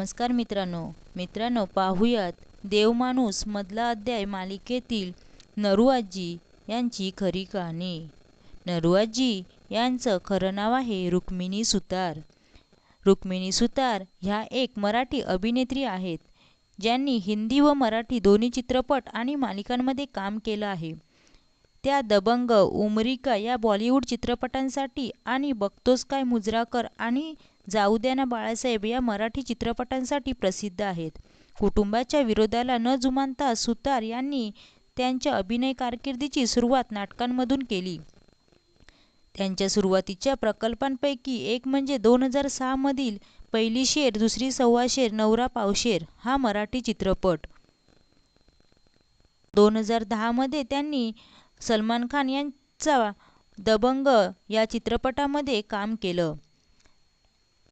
नमस्कार मित्रांनो. मित्रांनो पाहूयात. देवमाणूस मधला अध्याय मालिकेतील नरूआजी यांची खरी कहाणी. नरूआजी यांचं खरं नाव आहे रुक्मिणी सुतार. रुक्मिणी सुतार ह्या एक मराठी अभिनेत्री आहेत ज्यांनी हिंदी व मराठी दोन्ही चित्रपट आणि मालिकांमध्ये काम केलं आहे. त्या दबंग उमरिका या बॉलिवूड चित्रपटांसाठी आणि बघतोस काय मुजराकर आणि जाऊ द्या ना बाळासाहेब या मराठी चित्रपटांसाठी प्रसिद्ध आहेत. कुटुंबाच्या विरोधाला न जुमानता सुतार यांनी त्यांच्या अभिनय कारकिर्दीची सुरुवात नाटकांमधून केली. त्यांच्या सुरुवातीच्या प्रकल्पांपैकी एक म्हणजे दोन हजार सहामधील पहिली शेर दुसरी सव्वा शेर नवरा पावशेर हा मराठी चित्रपट. दोन हजार दहामध्ये त्यांनी सलमान खान यांचा दबंग या चित्रपटामध्ये काम केलं.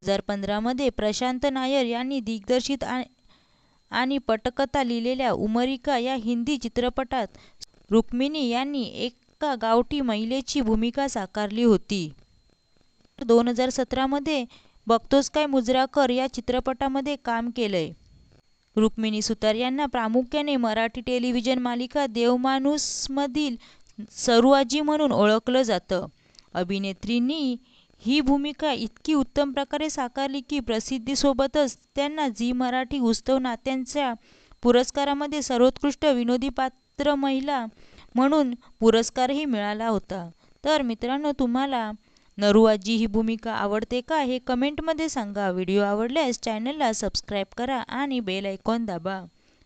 हजार पंधरामध्ये प्रशांत नायर यांनी दिग्दर्शित आणि पटकथा लिहिलेल्या उमरिका या हिंदी चित्रपटात रुक्मिणी यांनी एका गावठी महिलेची भूमिका साकारली होती. दोन हजार सतरामध्ये बघतोस काय मुजराकर या चित्रपटामध्ये काम केलंय. रुक्मिणी सुतार यांना प्रामुख्याने मराठी टेलिव्हिजन मालिका देवमाणूसमधील सरूआजी म्हणून ओळखलं जातं. अभिनेत्रींनी ही भूमिका इतकी उत्तम प्रकारे साकारली की प्रसिद्धीसोबतच त्यांना झी मराठी उत्सव नात्यांच्या पुरस्कारामध्ये सर्वोत्कृष्ट विनोदी पात्र महिला म्हणून पुरस्कारही मिळाला होता. तर मित्रांनो तुम्हाला नरूआजी ही भूमिका आवडते का हे कमेंटमध्ये सांगा. व्हिडिओ आवडल्यास चॅनलला सबस्क्राईब करा आणि बेल आयकॉन दाबा.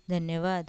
धन्यवाद.